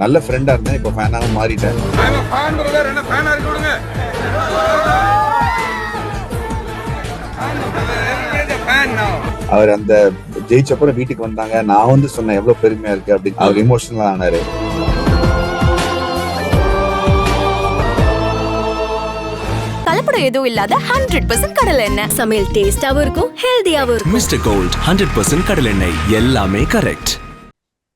நல்ல ஃப்ரெண்டா இருந்தேன் இப்போ ஃபேனாக மாறிட்டேன். அவர் அந்த ஜெயிச்சப்பறம் வீட்டுக்கு வந்தாங்க. நான் வந்து சொன்னேன் எவ்வளவு பெருமையா இருக்கு? அப்படின்னு. அவர் இமோஷனலா ஆனாரு. கலப்படம் எதுவும் இல்லாத ஹண்ட்ரட் பர்சன்ட் கடலை எண்ணெய். சமையல் டேஸ்டாவும் இருக்கும் ஹெல்தியாவும் இருக்கும். மிஸ்டர் கோல்ட் ஹண்ட்ரட் பர்சன்ட் கடலெண்ணெய் எல்லாமே கரெக்ட்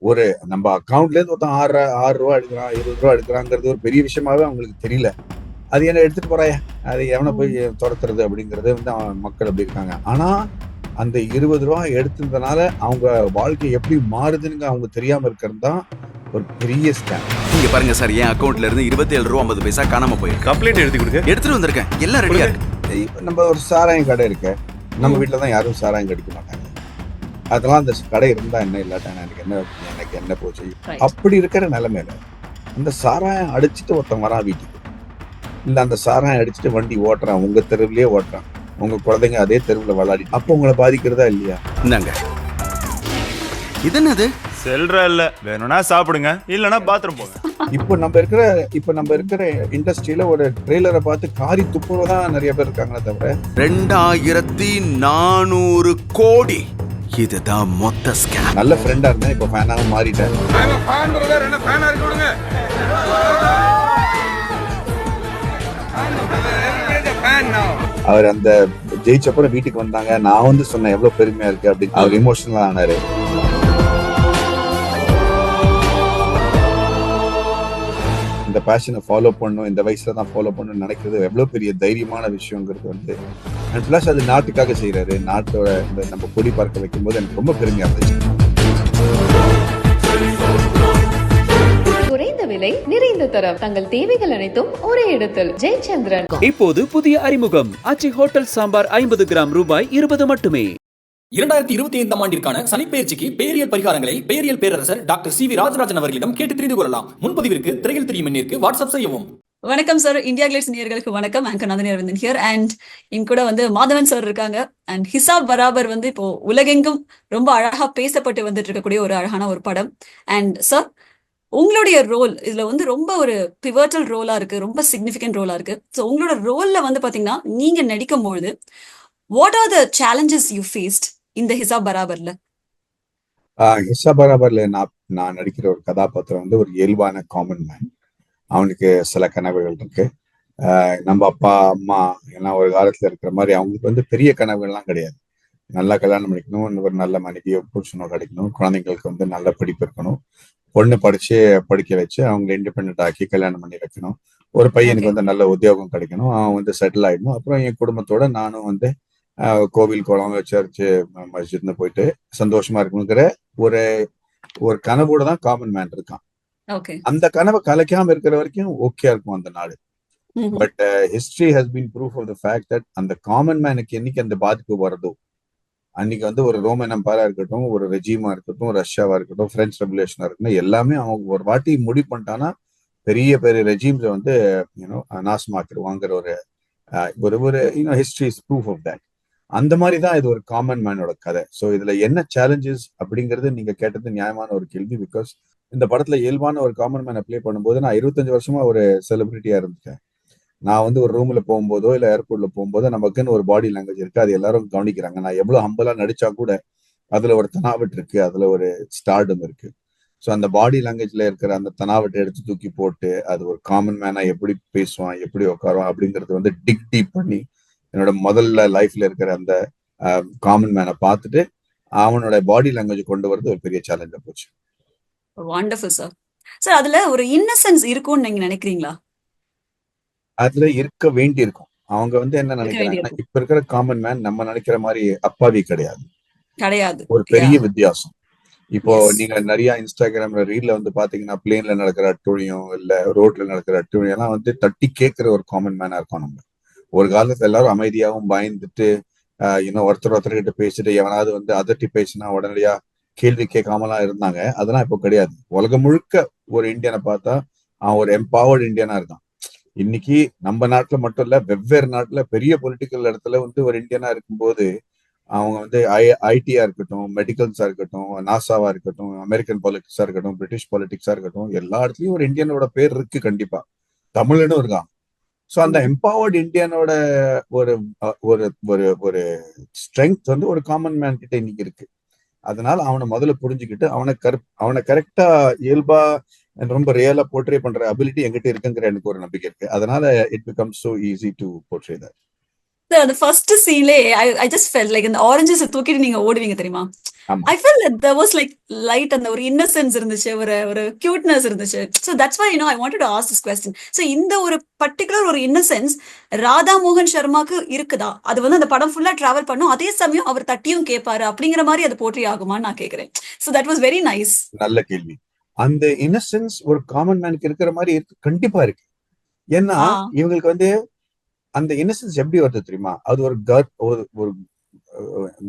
ஒரு நம்ம அக்கவுண்ட்ல இருந்து ஒருத்தன் ஆறு ஆறு ரூபா எடுக்கிறான் இருபது ரூபா எடுக்கிறாங்கிறது ஒரு பெரிய விஷயமாவே அவங்களுக்கு தெரியல. அது என்ன எடுத்துட்டு போறாயா? அது எவனை போய் துரத்துறது அப்படிங்கறது வந்து அவன் மக்கள் அப்படி இருக்காங்க. ஆனா அந்த இருபது ரூபா எடுத்ததுனால அவங்க வாழ்க்கை எப்படி மாறுதுன்னு அவங்க தெரியாம இருக்கிறது தான் ஒரு பெரிய ஸ்கேம் இங்க பாருங்க சார் என் அக்கவுண்ட்ல இருந்து இருபத்தி ஏழு ரூபா ஐம்பது பைசா காணாம போயிருக்கு. கம்ப்ளைண்ட் எழுதி கொடுங்க. எடுத்துட்டு வந்திருக்கேன். எல்லாம் ரெடியா இருக்கு. இப்ப நம்ம ஒரு சாராயம் கடை இருக்கு. நம்ம வீட்டில் தான் யாரும் சாராயம் கடிக்க மாட்டாங்க. அதெல்லாம் அந்த கடை இருந்தா என்ன இல்லாட்டா எனக்கு என்ன எனக்கு என்ன போச்சு. அப்படி இருக்கிற நிலைமையில அந்த சாராயம் அடிச்சுட்டு ஒருத்தன் வரான் வீட்டுக்கு. இல்ல அந்த சாராயம் அடிச்சுட்டு வண்டி ஓட்டுறான் உங்க தெருவுலயே ஓட்டுறான். உங்க குழந்தைங்க அதே தெருவுல விளையாடி அப்போ உங்களை பாதிக்கிறதா இல்லையா? இந்தாங்க. இது என்னது செல்றா இல்ல. வேணும்னா சாப்பிடுங்க இல்லனா பாத்ரூம் போங்க. இப்போ நம்ம இருக்கிற இப்போ நம்ம இருக்கிற இண்டஸ்ட்ரியில ஒரு ட்ரெய்லரை பார்த்து காரி துப்புறதான் நிறைய பேர் இருக்காங்களே தவிர ரெண்டாயிரத்தி நானூறு கோடி. இதுதான் மொத்த ஸ்கேம் நல்ல ஃப்ரெண்டா இருந்தேன் இப்போ ஃபேனாக மாறிட்டேன். ஃபேன் பிரதர் என்ன ஃபேனா இருக்கு விடுங்க. ஃபேன் நான் அவர் அந்த ஜெயிச்சப்பறம் வீட்டுக்கு வந்தாங்க. நான் வந்து சொன்னேன் எவ்வளவு பெருமையா இருக்கு அப்படின்னு. அவர் இமோஷனலா ஆனாரு. இந்த பேஷனை ஃபாலோ பண்ணும் இந்த வயசுல தான் ஃபாலோ பண்ணணும்னு நினைக்கிறது எவ்வளவு பெரிய தைரியமான விஷயங்கிறது வந்து அண்ட் ப்ளஸ் அது நாட்டுக்காக செய்யறாரு நாட்டோட இந்த நம்ம கொடி பார்க்க வைக்கும்போது எனக்கு ரொம்ப பெருமையா இருந்துச்சு. குறைந்த விலை நிறைந்த தரம். தங்கள் தேவைகள் அனைத்தும் ஒரே இடத்தில். ஜெயச்சந்திரன். இப்போது புதிய அறிமுகம். அச்சி ஹோட்டல் சாம்பார் ஐம்பது கிராம் ரூபாய் இருபது மட்டுமே. இரண்டாயிரத்தி இருபத்தி ஐந்தாம் ஆண்டிற்கான சனிப்பெயர்ச்சிக்கு பேரியல் பரிகாரங்களை பேரியல் பேரரசர் டாக்டர் சி வி ராஜராஜன் அவர்களிடம் கேட்டு தெரிந்து கொள்ளலாம். முன்பதிவிற்கு திரையில் தெரியும் எண்ணிற்கு வாட்ஸ்அப் செய்யவும். வணக்கம் சார் இந்தியா கிளேட்ஸ் நேயர்களுக்கு வணக்கம். Anchor Nandhini Aravindhan here and என் கூட வந்து மாதவன் சார் இருக்காங்க. அண்ட் ஹிசாப் பராபர் வந்து இப்போ உலகெங்கும் ரொம்ப அழகா பேசப்பட்டு வந்துட்டு இருக்கக்கூடிய ஒரு அழகான ஒரு படம். அண்ட் சார் உங்களுடைய ரோல் இதுல வந்து ரொம்ப ஒரு பிவர்டல் ரோலா இருக்கு. ரொம்ப சிக்னிபிகண்ட் ரோலா இருக்கு. ஸோ உங்களோட ரோல்ல வந்து பாத்தீங்கன்னா நீங்க நடிக்கும் பொழுது what are the challenges you faced இந்த ஹிசாப் பராபர்ல. ஹிஸ்ஸா பராபர்ல நான் நான் நடிக்கிற ஒரு கதாபாத்திரம் வந்து ஒரு இயல்பான காமன் மேன் அவனுக்கு சில கனவுகள் இருக்கு. நம்ம அப்பா அம்மா எல்லாம் ஒரு காலத்துல இருக்கிற மாதிரி அவங்களுக்கு வந்து பெரிய கனவுகள்லாம் கிடையாது. நல்லா கல்யாணம் பண்ணிக்கணும் ஒரு நல்ல மனைவியோ புருஷனோ கிடைக்கணும் குழந்தைங்களுக்கு வந்து நல்ல படிப்பு இருக்கணும். பொண்ணு படிச்சு படிக்க வச்சு அவங்க இண்டிபெண்ட் ஆக்கி கல்யாணம் பண்ணி வைக்கணும். ஒரு பையனுக்கு வந்து நல்ல உத்தியோகம் கிடைக்கணும். அவன் வந்து செட்டில் ஆயிடணும். அப்புறம் என் குடும்பத்தோட நானும் வந்து கோவில் குளம் சர்ச்சு மஸ்ஜித்னு போயிட்டு சந்தோஷமா இருக்கணுங்கிற ஒரு ஒரு கனவோட தான் காமன் மேன் இருக்கான். அந்த கனவை கலைக்காம இருக்கிற வரைக்கும் ஓகே இருக்கும் அந்த நாடு but history has been proof of the fact that அந்த காமன் மேனுக்கு என்னைக்கு அந்த பாதிப்பு வருதோ அன்னைக்கு வந்து ஒரு ரோமன் எம்பையரா இருக்கட்டும் ஒரு ரெஜிமா இருக்கட்டும் ரஷ்யாவா இருக்கட்டும் பிரெஞ்சு ரெவல்யூஷனா இருக்கட்டும் எல்லாமே அவங்க ஒரு வாட்டி முடிவு பண்ணிட்டானா பெரிய பெரிய ரெஜிம்ஸை வந்து யூனோ நாசமாக்கிடுவாங்கிற ஒரு ஒரு ஒரு you know history is proof of that அந்த மாதிரி தான் இது ஒரு காமன் மேனோட கதை. ஸோ இதுல என்ன சேலஞ்சஸ் அப்படிங்கிறது நீங்க கேட்டது நியாயமான ஒரு கேள்வி பிகாஸ் இந்த படத்துல இயல்பான ஒரு காமன் மேனை பிளே பண்ணும்போது நான் இருபத்தஞ்சு வருஷமா ஒரு செலிபிரிட்டியா இருந்துட்டேன். நான் வந்து ஒரு ரூம்ல போகும்போதோ இல்ல ஏர்போர்ட்ல போகும்போதோ நமக்குன்னு ஒரு பாடி லாங்குவேஜ் இருக்கு. அது எல்லாரும் கவனிக்கிறாங்க. நான் எவ்வளவு ஹம்பலா நடிச்சா கூட அதுல ஒரு தனாவட் இருக்கு. அதுல ஒரு ஸ்டார்டம் இருக்கு. ஸோ அந்த பாடி லாங்குவேஜ்ல இருக்கிற அந்த தனாவட்டை எடுத்து தூக்கி போட்டு அது ஒரு காமன் மேனா எப்படி பேசுவான் எப்படி உட்காருவான் அப்படிங்கறது வந்து டிக் டீப் பண்ணி என்னோட முதல்ல லைஃப்ல இருக்கிற அந்த காமன் மேனை பார்த்துட்டு அவனோட பாடி லாங்குவேஜ் கொண்டு வரது ஒரு பெரிய சேலஞ்சா போச்சு. வண்டர்ஃபுல் சார் சார் அதுல ஒரு இன்னசென்ஸ் இருக்கும்னு நீங்க நினைக்கிறீங்களா? அதுல இருக்க வேண்டி இருக்கும் அவங்க வந்து என்ன வேண்டியிருக்கும். இப்ப இருக்கிற காமன் மேன் நம்ம நினைக்கிற மாதிரி அப்பாவி கிடையாது. கிடையாது. ஒரு பெரிய வித்தியாசம். இப்போ. நீங்க நிறைய இன்ஸ்டாகிராம்ல ரீல்ல வந்து பாத்தீங்கன்னா பிளேன்ல நடக்கிற அட்டுழியம் இல்ல ரோட்ல நடக்கிற அட்டுழியம் எல்லாம் வந்து தட்டி கேட்கிற ஒரு காமன் மேனா இருக்கோம் நம்ம. ஒரு காலத்துல எல்லாரும் அமைதியாகவும் பயந்துட்டு இன்னும் ஒருத்தர் ஒருத்தர் கிட்ட பேசிட்டு எவனாவது வந்து அதட்டி பேசினா உடனடியா கேள்வி கேட்காமலாம் இருந்தாங்க. அதெல்லாம் இப்போ கிடையாது. உலகம் முழுக்க ஒரு இந்தியனை பார்த்தா அவன் ஒரு எம்பவர்டு இந்தியனா இருக்கான். இன்னைக்கு நம்ம நாட்டுல மட்டும் இல்ல வெவ்வேறு நாட்டுல பெரிய பொலிட்டிக்கல் இடத்துல வந்து ஒரு இந்தியனா இருக்கும்போது அவங்க வந்து ஐ ஐடியா இருக்கட்டும் மெடிக்கல்ஸா இருக்கட்டும் நாசாவா இருக்கட்டும் அமெரிக்கன் பாலிடிக்ஸா இருக்கட்டும் பிரிட்டிஷ் பாலிடிக்ஸா இருக்கட்டும் எல்லா இடத்துலயும் ஒரு இந்தியனோட பேர் இருக்கு கண்டிப்பா. தமிழ்னு இருக்கான். ஸோ அந்த எம்பவர்டு இந்தியனோட ஒரு ஒரு ஒரு ஒரு ஸ்ட்ரென்த் வந்து ஒரு காமன் மேன் கிட்ட இன்னைக்கு இருக்கு. அதனால அவனை முதல்ல புரிஞ்சுக்கிட்டு அவனை கரு அவனை கரெக்டா இயல்பா ரொம்ப ரியலா போர்ட்ரே பண்ற அபிலிட்டி எங்கிட்ட இருக்குங்கிற எனக்கு ஒரு நம்பிக்கை இருக்கு. அதனால it become so easy to portray that அந்த first சீன்லே I I just fell like இந்த ஆரஞ்சஸ் தூக்கிட்டு நீங்க ஓடுவீங்க தெரியுமா? I fell there was like light அந்த ஒரு இன்னசென்ஸ் இருந்துச்சு ஒரு ஒரு கியூட்னஸ் இருந்துச்சு. So that's why you know I wanted to ask this question so இந்த ஒரு பர்டிகுலர் ஒரு இன்னசென்ஸ் ராதா மோகன் சர்மாக்கு இருக்குதா? அது வந்து அந்த படம் ஃபுல்லா டிராவல் பண்ணும் அதே சமயம் அவர் தட்டியும் கேட்பாரு அப்படிங்கிற மாதிரி அது போற்றி ஆகுமான்னு நான் கேட்கிறேன் so that was very nice நல்ல கேள்வி. அந்த இன்னசென்ஸ் ஒரு காமன் மேனுக்கு இருக்கிற மாதிரி இருக்கு கண்டிப்பா இருக்கு. ஏன்னா. இவங்களுக்கு வந்து அந்த இன்னசென்ஸ் எப்படி வருது தெரியுமா? அது ஒரு கர் ஒரு ஒரு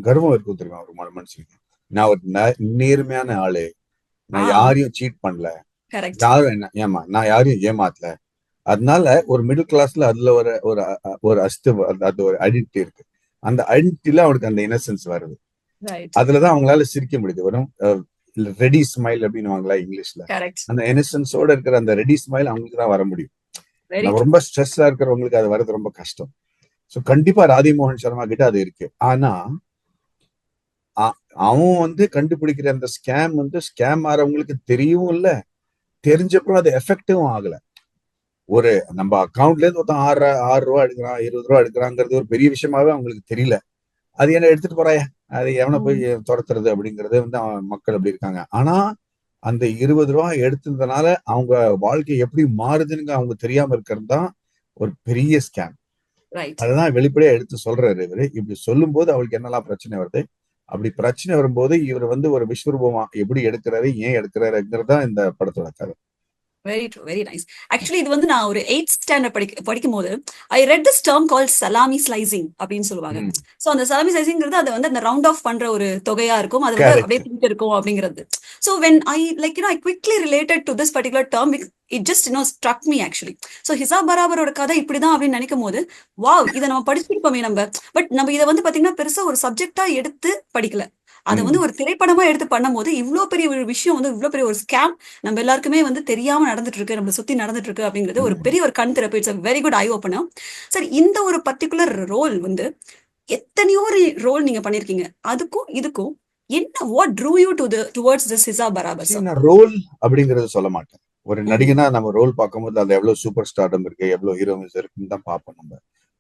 கர்வம் இருக்கும் தெரியுமா? ஒரு மன- மனுஷனுக்கு நான் ஒரு நேர்மையான ஆளு. நான். யாரையும் சீட் பண்ணல. யாரும் என்ன ஏமா நான் யாரையும் ஏமாத்தல. அதனால ஒரு மிடில் கிளாஸ்ல அதுல ஒரு ஒரு ஒரு அஸ்து அது- ஒரு ஐடென்டிட்டி இருக்கு. அந்த ஐடென்டிட்டில அவனுக்கு அந்த இன்னசென்ஸ் வருது. அதுலதான் அவங்களால சிரிக்க முடியுது. வரும் ரெடி ஸ்மைல் அப்படின்னு வாங்களா இங்கிலீஷ்ல? அந்த இன்னசென்ஸோட இருக்கிற அந்த ரெடி ஸ்மைல் அவங்களுக்கு தான் வர முடியும். ரொம்ப ஸ்ட்ரெஸ்ஸா இருக்கிறவங்களுக்கு அது வர்றது ரொம்ப கஷ்டம். சோ கண்டிப்பா ராதி மோகன் சர்மா கிட்ட அது இருக்கு. ஆனா அவன் வந்து கண்டுபிடிக்கிற அந்த ஸ்கேம் வந்து ஸ்கேம் ஆறவங்களுக்கு தெரியவும் இல்ல. தெரிஞ்சப்பறம் அது எஃபெக்டிவும் ஆகல. ஒரு நம்ம அக்கவுண்ட்ல இருந்து ஒருத்தன் ஆறு ஆறு ரூபா எடுக்கிறான் இருபது ரூபா எடுக்கிறாங்கிறது ஒரு பெரிய விஷயமாவே அவங்களுக்கு தெரியல. அது என்ன எடுத்துட்டு போறாயா? அது எவனை போய் துரத்துறது அப்படிங்கறது வந்து மக்கள் அப்படி இருக்காங்க. ஆனா அந்த இருபது ரூபா எடுத்ததுனால அவங்க வாழ்க்கை எப்படி மாறுதுன்னு அவங்க தெரியாம இருக்கிறது தான் ஒரு பெரிய ஸ்கேம் அதுதான் வெளிப்படையா எடுத்து சொல்றாரு இவரு. இப்படி சொல்லும்போது அவளுக்கு என்னெல்லாம் பிரச்சனை வருது? அப்படி பிரச்சனை வரும்போது இவர் வந்து ஒரு விஸ்வரூபமா எப்படி எடுக்கிறாரு ஏன் எடுக்கிறாருங்கிறது தான் இந்த படத்தோட கதை. Very true very nice actually இது வந்து நான் ஒரு எயிட் ஸ்டாண்டர்ட் படிக்க படிக்கும் போது I read this term call salami slicing அப்படின்னு சொல்லுவாங்க. சோ அந்த சலாமி ஸ்லைசிங்கிறது அது வந்து அந்த ரவுண்ட் ஆஃப் பண்ற ஒரு தொகையா இருக்கும். அது வந்து. அப்படியே போயிட்டு இருக்கும் அப்படிங்கிறது. So when I like you I quickly related to this particular term it just no struck me actually so Hisaab பராபரோட கதை இப்படிதான் அப்படின்னு நினைக்கும் போது வாவ் இதை நம்ம படிச்சிருப்போமே நம்ம. பட் நம்ம இதை வந்து பாத்தீங்கன்னா பெருசா ஒரு சப்ஜெக்டா எடுத்து படிக்கல. அதை. வந்து ஒரு திரைப்படமா எடுத்து பண்ணும்போது இவ்ளோ பெரிய ஒரு விஷயம் வந்து இவ்ளோ பெரிய ஒரு ஸ்கேம் நம்ம எல்லாருக்குமே வந்து தெரியாம நடந்துட்டு இருக்கு நம்மள சுத்தி நடந்துட்டு இருக்கு அப்படிங்கிறது ஒரு பெரிய ஒரு கண் திறப்பு. It's very good eye opener சரி இந்த ஒரு பர்டிகுலர் ரோல் வந்து எத்தனையோ ரோல் நீங்க பண்ணிருக்கீங்க. அதுக்கும் இதுக்கும் என்ன what drew you to towards this Hisaab Barabar நான் ரோல் அப்படிங்கறது சொல்ல மாட்டேன். ஒரு நடிகனா நம்ம ரோல் பார்க்கும்போது அதுல எவ்வளவு சூப்பர் ஸ்டார்டம் இருக்கு எவ்வளவு ஹீரோயின்ஸ் இருக்குன்னு தான் பார்ப்போம் நம்ம.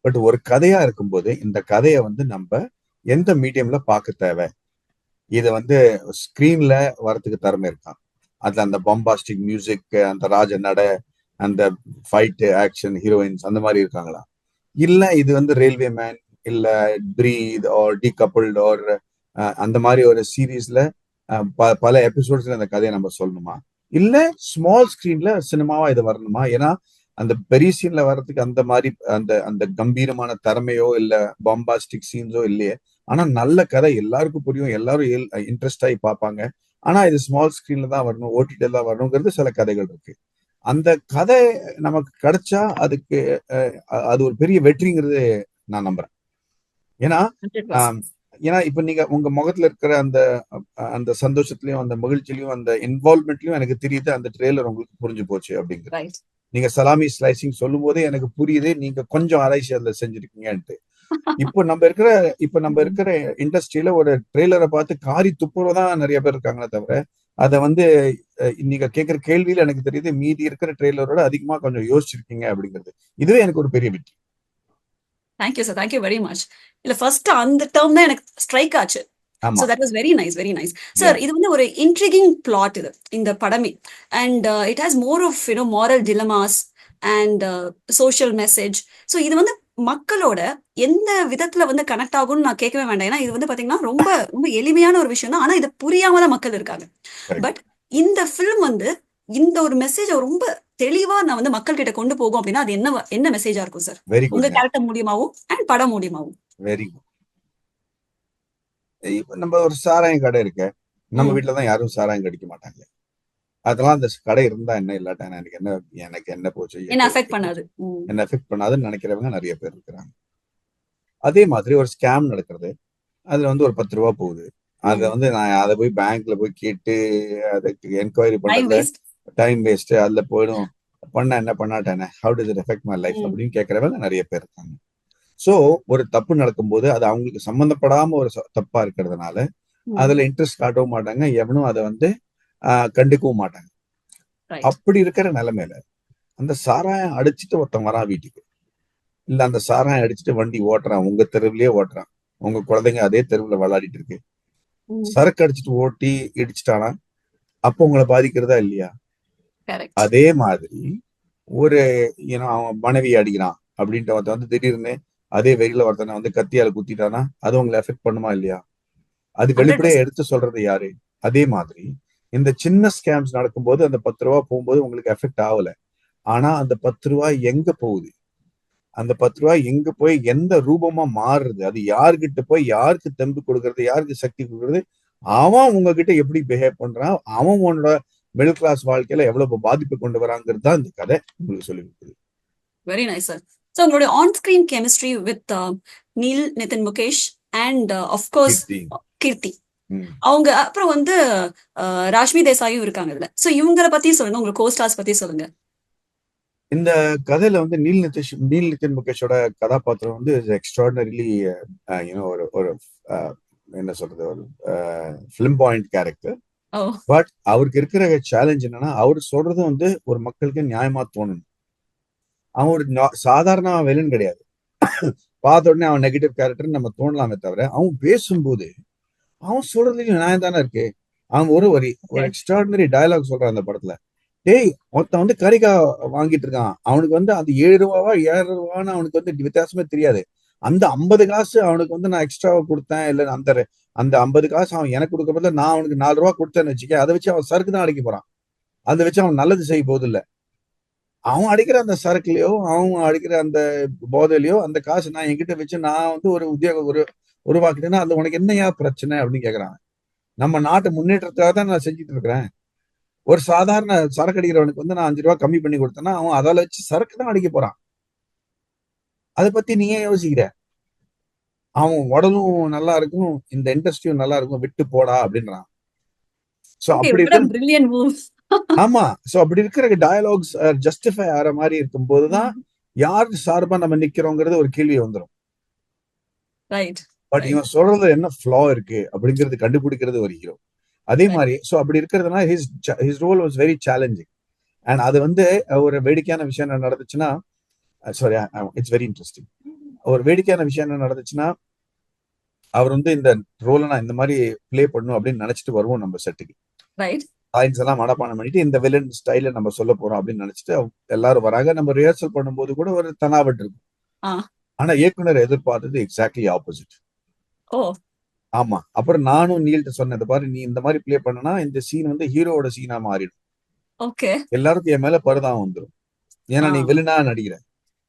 பட் ஒரு கதையா இருக்கும்போது இந்த கதையை வந்து நம்ம எந்த மீடியம்ல பார்க்க தேவை? இதை வந்து ஸ்கிரீன்ல வரத்துக்கு திறமை இருக்கான். அதுல அந்த பம்பாஸ்டிக் மியூசிக் அந்த ராஜ நட அந்த ஃபைட் ஆக்ஷன் ஹீரோயின்ஸ் அந்த மாதிரி இருக்காங்களா? இல்ல இது வந்து ரயில்வே மேன் இல்ல பிரீத் ஆர் டி கப்புள்ட் ஆர் அந்த மாதிரி ஒரு சீரீஸ்ல பல எபிசோட்ஸ்ல அந்த கதையை நம்ம சொல்லணுமா? இல்ல ஸ்மால் ஸ்கிரீன்ல சினிமாவா இது வரணுமா? ஏன்னா அந்த பெரிய சீன்ல வர்றதுக்கு அந்த மாதிரி அந்த அந்த கம்பீரமான திறமையோ இல்ல பாம்பாஸ்டிக் சீன்ஸோ இல்லையே. ஆனா நல்ல கதை எல்லாருக்கும் புரியும். எல்லாரும் இன்ட்ரெஸ்ட் ஆகி பார்ப்பாங்க. ஆனா இது ஸ்மால் ஸ்கிரீன்ல தான் வரணும் ஓடிடில தான் வரணுங்கிறது சில கதைகள் இருக்கு. அந்த கதை நமக்கு கிடைச்சா அதுக்கு அது ஒரு பெரிய வெற்றிங்கிறது நான் நம்புறேன். ஏன்னா ஏன்னா இப்ப நீங்க உங்க முகத்துல இருக்கிற அந்த அந்த சந்தோஷத்துலயும் அந்த மகிழ்ச்சியிலயும் அந்த இன்வால்மெண்ட்லயும் எனக்கு தெரியுது அந்த ட்ரெய்லர் உங்களுக்கு புரிஞ்சு போச்சு அப்படிங்கிறது. நீங்க சலாமி ஸ்லைசிங் சொல்லும் போதே எனக்கு புரியுது நீங்க கொஞ்சம் ஆராய்ச்சி அதுல செஞ்சிருக்கீங்கன்ட்டு. இப்போ நம்ம இருக்கிற இப்ப நம்ம இருக்கிற இண்டஸ்ட்ரியில ஒரு ட்ரெய்லரை பார்த்து காரி துப்புறதான் நிறைய பேர் இருக்காங்களே தவிர அதை வந்து நீங்க கேட்கிற கேள்வியில எனக்கு தெரியுது மீதி இருக்கிற ட்ரெய்லரோட அதிகமா கொஞ்சம் யோசிச்சிருக்கீங்க அப்படிங்கிறது. இதுவே எனக்கு ஒரு பெரிய வெற்றி. Thank you sir thank you very much இல்ல ஃபர்ஸ்ட் அந்த டேர்ம் தான் எனக்கு ஸ்ட்ரைக் ஆச்சு. So that was very nice very nice sir இது வந்து ஒரு இன்ட்ரிகிங் பிளாட் இது இந்த படமே. And it has more of you know moral dilemmas and social message so இது வந்து மக்களோட எந்த விதத்துல வந்து கனெக்ட் ஆகும்னு நான் கேட்கவே வேண்டாம். ஏன்னா இது வந்து பாத்தீங்கன்னா ரொம்ப ரொம்ப எளிமையான ஒரு விஷயம் தான். ஆனா இது புரியாம தான் மக்கள் இருக்காங்க. பட் இந்த ஃபிலிம் வந்து இந்த ஒரு மெசேஜ் ரொம்ப தெளிவா நான் வந்து மக்கள் கிட்ட கொண்டு போகும் அப்படின்னா அது என்ன என்ன மெசேஜா இருக்கும் சார் உங்க குட் கேரக்டர் மூலியமாவும் அண்ட் படம் மூலியமாவும். வெரி குட் இப்ப நம்ம ஒரு சாராயம் கடை இருக்கு. நம்ம ம். வீட்டுல தான் யாரும் சாராயம் கடிக்க மாட்டாங்க. அதெல்லாம் அந்த கடை இருந்தா என்ன இல்லாட்டா எனக்கு என்ன எனக்கு என்ன போச்சு என்ன அஃபெக்ட் பண்ணாது. என்ன எஃபெக்ட் பண்ணாதுன்னு நினைக்கிறவங்க நிறைய பேர் இருக்கிறாங்க. அதே மாதிரி ஒரு ஸ்கேம் நடக்கிறது அதுல வந்து ஒரு பத்து ரூபா போகுது. அத வந்து நான் அதை போய் பேங்க்ல போய் கேட்டு அதுக்கு என்கொயரி வேஸ்ட் டைம் வேஸ்ட் அதுல போயிடும். பண்ண என்ன பண்ணாட்டேனே? How does it affect my. Life. அப்படின்னு கேட்கறவங்க நிறைய பேர் இருக்காங்க. சோ ஒரு தப்பு நடக்கும்போது அது அவங்களுக்கு சம்பந்தப்படாம ஒரு தப்பா இருக்கிறதுனால அதுல இன்ட்ரெஸ்ட் காட்டவும் மாட்டாங்க. எவனும் அதை வந்து கண்டுக்கவும் மாட்டாங்க. அப்படி இருக்கிற நிலைமையில அந்த சாராயம் அடிச்சுட்டு ஒருத்தன் வரான் வீட்டுக்கு. இல்ல அந்த சாராயம் அடிச்சுட்டு வண்டி ஓட்டுறான் உங்க தெருவுலயே ஓட்டுறான். உங்க குழந்தைங்க அதே தெருவுல விளையாடிட்டு இருக்கு. சரக்கு அடிச்சுட்டு ஓட்டி இடிச்சிட்டானா? அப்போ உங்களை பாதிக்கிறதா இல்லையா? அதே மாதிரி ஒரு ஏன்னா அவன் மனைவி அடிக்கிறான் அப்படின்ட்டு ஒருத்தன் வந்து திடீர்னு அதே வெயில ஒருத்தனை வந்து கத்தியால குத்திட்டானா? அது உங்களை எஃபெக்ட் பண்ணுமா இல்லையா? அது வெளிப்படையா 100%. எடுத்து சொல்றது யாரு? அதே மாதிரி இந்த சின்ன ஸ்கேம்ஸ் நடக்கும்போது அந்த பத்து ரூபா போகும்போது உங்களுக்கு எஃபெக்ட் ஆகல. ஆனா அந்த பத்து ரூபாய் எங்க போகுது? அந்த பத்து ரூபாய் எங்க போய் எந்த ரூபமா மாறுறது? அது யார்கிட்ட போய் யாருக்கு தெம்பு கொடுக்கறது? யாருக்கு சக்தி கொடுக்கறது? அவன் உங்ககிட்ட எப்படி பிஹேவ் பண்றான்? அவன் உன்னோட மிடில் கிளாஸ் வாழ்க்கையில எவ்வளவு பாதிப்பு கொண்டு வராங்கிறது தான் இந்த கதை உங்களுக்கு சொல்லி கொடுக்குது. வெரி நைஸ் சார் ஸோ உங்களுடைய on screen chemistry with Neil Nitin Mukesh and course Keerthy. அவங்க அப்புறம் வந்து ராஷ்மி தேசாயும் இருக்காங்க இதுல. சோ இவங்கள பத்தி சொல்லுங்க உங்க கோஸ்டார்ஸ் பத்தி சொல்லுங்க. இந்த கதையில வந்து நீல் நிதிஷ் நீல் நிதின் முகேஷோட கதாபாத்திரம் வந்து எக்ஸ்ட்ராடினரிலி யூனோ ஒரு ஒரு என்ன சொல்றது ஒரு ஃபிலிம் பாயிண்ட் கேரக்டர் பட் அவருக்கு இருக்கிற சேலஞ்ச் என்னன்னா அவர் சொல்றது வந்து ஒரு மக்களுக்கு நியாயமா தோணணும். அவன் ஒரு சாதாரண வில்லன் கிடையாது. பார்த்த உடனே அவன் நெகட்டிவ் கேரக்டர் நம்ம தோணலாமே தவிர அவன் பேசும்போது அவன் சொல்றதுலயும் நியாயம் தானே இருக்கு? அவன் ஒரு வரி ஒரு எக்ஸ்ட்ராடினரி டயலாக் சொல்றான் அந்த படத்துல. டேய் ஒருத்தன் வந்து கறிக்கா வாங்கிட்டு இருக்கான். அவனுக்கு வந்து அது ஏழு ரூபாவா ஏழு ரூபான்னு அவனுக்கு வந்து வித்தியாசமே தெரியாது. அந்த ஐம்பது காசு அவனுக்கு வந்து நான் எக்ஸ்ட்ராவா கொடுத்தேன். இல்ல அந்த அந்த ஐம்பது காசு அவன் எனக்கு கொடுக்க பதிலா நான் அவனுக்கு நாலு ரூபா கொடுத்தேன்னு வச்சுக்க அதை வச்சு அவன் சரக்கு தான் அடிக்க போறான். அதை வச்சு அவன் நல்லது செய்ய போது இல்ல அவன் அடிக்கிற அந்த சரக்குலயோ அவன் அடிக்கிற அந்த போதையிலயோ அந்த காசு நான் என்கிட்ட வச்சு நான் வந்து ஒரு உத்தியோகம் ஒரு உருவாக்கிட்டேன்னா அது உனக்கு என்னையா பிரச்சனை அப்படின்னு கேக்குறாங்க. நம்ம நாட்டு முன்னேற்றத்துக்காக தான் நான் செஞ்சுட்டு இருக்கிறேன். ஒரு சாதாரண சரக்கு அடிக்கிறவனுக்கு வந்து நான் அஞ்சு ரூபா கம்மி பண்ணி கொடுத்தேன்னா அவன் அதால வச்சு சரக்கு தான் அடிக்க போறான். அதை பத்தி நீ ஏன் யோசிக்கிற? அவன் உடலும் நல்லா இருக்கும் இந்த இண்டஸ்ட்ரியும் நல்லா இருக்கும் விட்டு போடா அப்படின்றான். சோ அப்படி ஆமா. சோ அப்படி இருக்கிற டயலாக்ஸ் ஜஸ்டிஃபை ஆகிற மாதிரி இருக்கும்போதுதான் யார் சார்பா நம்ம நிக்கிறோங்கிறது ஒரு கேள்வி வந்துரும். ரைட் பட் இவன் சொல்றது என்ன ஃப்ளா இருக்கு அப்படிங்கிறது கண்டுபிடிக்கிறது ஒரு ஹீரோ அதே மாதிரி சோ அப்படி இருக்கிறதுனால his his role was very challenging and அது வந்து ஒரு வேடிக்கையான விஷயம் என்ன நடந்துச்சுன்னா சாரி இட்ஸ் வெரி இன்ட்ரெஸ்டிங் ஒரு வேடிக்கையான விஷயம் என்ன நடந்துச்சுன்னா அவர் வந்து இந்த ரோலை நான் இந்த மாதிரி ப்ளே பண்ணும் அப்படின்னு நினைச்சிட்டு வருவோம் நம்ம செட்டுக்கு லைன்ஸ் எல்லாம் மனப்பாடம் பண்ணிட்டு இந்த வில்லன் ஸ்டைல நம்ம சொல்ல போறோம் அப்படின்னு நினைச்சிட்டு எல்லாரும் வராங்க. நம்ம ரிஹர்சல் பண்ணும்போது கூட ஒரு தனாவட். இருக்கும். ஆனா இயக்குனர் எதிர்பார்த்தது எக்ஸாக்ட்லி ஆப்போசிட் ஆமா. அப்புறம் நானும் நீல்ட்ட சொன்னேன் "இந்த பாரு நீ இந்த மாதிரி ப்ளே பண்ணனா இந்த சீன் வந்து ஹீரோவோட சீனா மாறிடும். ஓகே. எல்லாருக்கும் என் மேல பருதான் வந்துடும் ஏன்னா நீ. வில்லனா நடிக்கிற.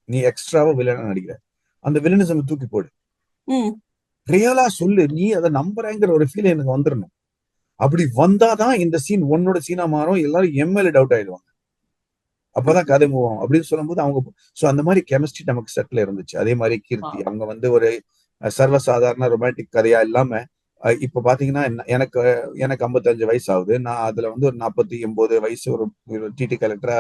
நீ எக்ஸ்ட்ராவா வில்லனா நடிக்கிற. அந்த வில்லனிசம் தூக்கி போடு. ரியலா சொல்லு. நீ அதை நம்புறேங்கிற ஒரு ஃபீல் எனக்கு வந்துடணும் அப்படி வந்தாதான் இந்த சீன் உன்னோட சீனா மாறும். எல்லாரும் மேல டவுட் ஆயிடுவாங்க. அப்பதான் கதை மூவம் அப்படின்னு சொல்லும்போது அவங்க சோ அந்த மாதிரி கெமிஸ்ட்ரி நமக்கு செட்ல இருந்துச்சு. அதே மாதிரி கீர்த்தி. அவங்க வந்து ஒரு சர்வசாதாரண ரொமான்டிக் கதையா இல்லாம இப்ப பாத்தீங்கன்னா எனக்கு எனக்கு 55 வயசு ஆகுது நான் அதுல வந்து ஒரு நாற்பத்தி ஒன்பது வயசு ஒரு டிடி கலெக்டரா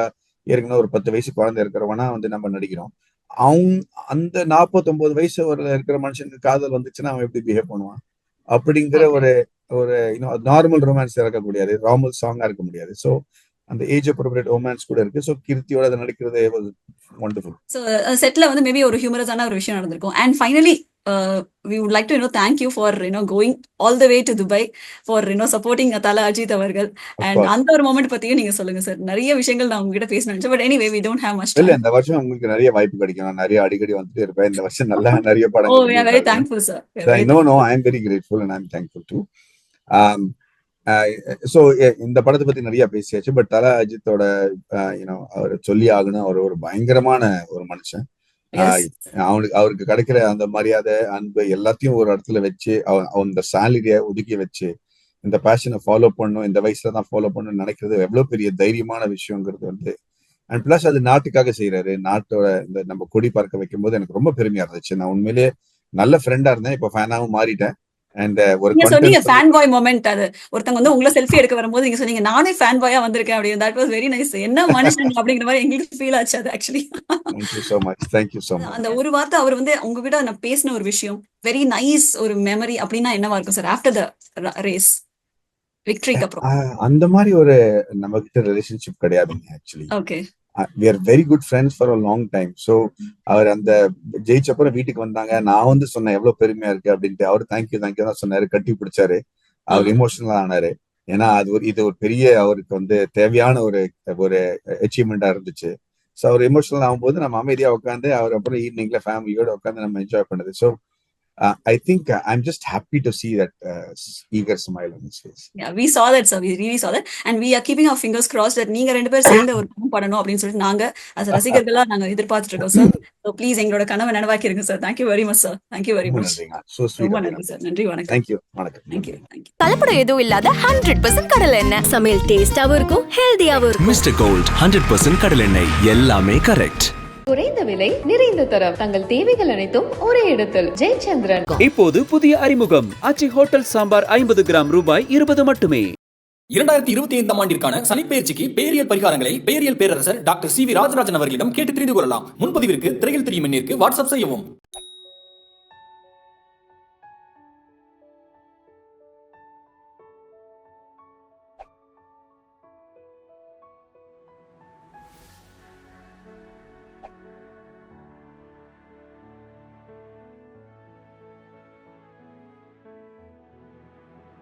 ஏற்கனவே ஒரு பத்து வயசு குழந்தை இருக்கிறவனா வந்து நம்ம நடிக்கிறோம். அவங்க அந்த 49 வயசு ஒரு இருக்கிற மனுஷனுக்கு காதல் வந்துச்சுன்னா அவன் எப்படி பிஹேவ் பண்ணுவான்? அப்படிங்கிற. ஒரு ஒரு நார்மல் ரொமான்ஸ் இருக்க முடியாது ராமல் சாங்கா இருக்க முடியாது. சோ அந்த ஏஜ் அப்ரோப்ரியேட் ரொமான்ஸ் கூட இருக்கு. சோ கீர்த்தியோட அதை நடிக்கிறது ஒண்டர்ஃபுல் ஸோ செட்ல வந்து மேபி ஒரு ஹியூமரஸான ஒரு விஷயம் நடந்திருக்கும். And finally we would like to you know thank you for you know going all the way to Dubai for you know supporting Thala Ajith அவர்கள் அண்ட் அந்த ஒரு மூமெண்ட் பத்தியும் நீங்க சொல்லுங்க சார் நிறைய விஷயங்கள் நான் உங்ககிட்ட பேச நினைச்சேன். But anyway we don't have much இல்ல இந்த வருஷம் உங்களுக்கு நிறைய வாய்ப்பு கிடைக்கும். நான் நிறைய அடிக்கடி வந்துட்டே இருப்பேன். இந்த வருஷம் நல்லா நிறைய ஓ we are very thankful sir no no I am very grateful and I am thankful to so இந்த படத்தை பத்தி நிறைய பேசியாச்சு. பட் தல அஜித்தோட யூனோ அவர் சொல்லி ஆகணும். அவர் ஒரு பயங்கரமான ஒரு மனுஷன். அவனுக்கு அவருக்கு கிடைக்கிற அந்த மரியாதை அன்பு எல்லாத்தையும் ஒரு இடத்துல வச்சு அவன் அவன் இந்த சேலரிய ஒதுக்கி வச்சு இந்த பேஷனை ஃபாலோ பண்ணும் இந்த வயசுல தான் ஃபாலோ பண்ணணும்னு நினைக்கிறது எவ்வளவு பெரிய தைரியமான விஷயங்கிறது வந்து அண்ட் பிளஸ் அது நாட்டுக்காக செய்யறாரு நாட்டோட இந்த நம்ம கொடி பறக்க வைக்கும் போது எனக்கு ரொம்ப பெருமையா இருந்துச்சு. நான் உண்மையிலேயே நல்ல ஃப்ரெண்டா இருந்தேன். இப்போ ஃபேனாவும் மாறிட்டேன். சொன்னீங்க content ஃபேன் பாய் மொமெண்ட் அது. ஒருத்தவங்க வந்து உங்களை செல்ஃபி எடுக்க வரும்போது நீங்க சொன்னீங்க நானே ஃபேன் பாயா வந்திருக்கேன் அப்படின்னு. தட் வாஸ் வெரி நைஸ் என்ன மனுஷன் அப்படிங்கிற மாதிரி எங்களுக்கு ஃபீல் ஆச்சு அது ஆக்சுவலி. அந்த ஒரு வார்த்தை அவர் வந்து உங்ககிட்ட நான் பேசின ஒரு விஷயம். வெரி நைஸ் ஒரு மெமரி அப்படின்னா என்னவா இருக்கும் சார் ஆஃப்டர் த ரேஸ் விக்டரிக்கு அப்புறம். அந்த மாதிரி ஒரு நம்ம கிட்ட ரிலேஷன்ஷிப் கிடையாதுங்க actually okay we are very good friends for a long time so அவர் அந்த ஜெயிச்சப்புறம் வீட்டுக்கு வந்தாங்க. நான் வந்து சொன்னேன் எவ்வளவு பெருமையா இருக்கு? அப்படின்ட்டு. அவர் தேங்க்யூ தேங்க்யூ தான் சொன்னாரு. கட்டி பிடிச்சாரு. அவர் இமோஷனலா ஆனாரு. ஏன்னா அது ஒரு இது ஒரு பெரிய அவருக்கு வந்து தேவையான ஒரு ஒரு அச்சீவ்மெண்டா இருந்துச்சு. ஸோ அவர் இமோஷனல் ஆகும்போது நம்ம அமைதியா உட்காந்து அவர் அப்புறம் ஈவினிங்ல ஃபேமிலியோட உட்காந்து நம்ம என்ஜாய் பண்ணது. So I think I am just happy to see that eager smile on his face Yeah, we saw that, sir. We really saw that. And we are keeping our fingers crossed that நீங்க ரெண்டு பேரும் சேர்ந்து ஒரு படம் பண்ணணும் அப்படின்னு சொல்லிட்டு நாங்க as ரசிகர்களா நாங்க எதிர்பார்த்துட்டு இருக்கோம் சார் ஸோ ப்ளீஸ் எங்களோட கனவை நனவாக்கிருங்க sir thank you very much sir thank you very much ரொம்ப நன்றி சார் நன்றி வணக்கம். தேங்க்யூ வணக்கம். தேங்க்யூ தேங்க்யூ கலப்படம் எதுவும் இல்லாத ஹண்ட்ரட் பர்சன்ட் கடலை எண்ணெய். சமையல் டேஸ்டாவும் இருக்கும் ஹெல்தியாவும் இருக்கும். மிஸ்டர் கோல்ட் ஹண்ட்ரட் பர்சன்ட் கடலெண்ணெய் எல்லாமே கரெக்ட் குறைந்த விலை நிறைந்த தரம். தங்கள் தேவைகள் அனைத்தும் ஒரே இடத்தில். ஜெயச்சந்திரன். இப்போது புதிய அறிமுகம். ஆச்சி ஹோட்டல் சாம்பார் ஐம்பது கிராம் ரூபாய் இருபது மட்டுமே. இரண்டாயிரத்தி இருபத்தி ஐந்தாம் ஆண்டிற்கான சனிப்பெயர்ச்சிக்கு பேரியல் பரிகாரங்களை பேரியல் பேரரசர் டாக்டர் சி வி ராஜராஜன் அவர்களிடம் கேட்டு தெரிந்து கொள்ளலாம். முன்பதிவிற்கு திரையில் தெரியும் எண்ணிற்கு வாட்ஸ்அப் செய்யவும்.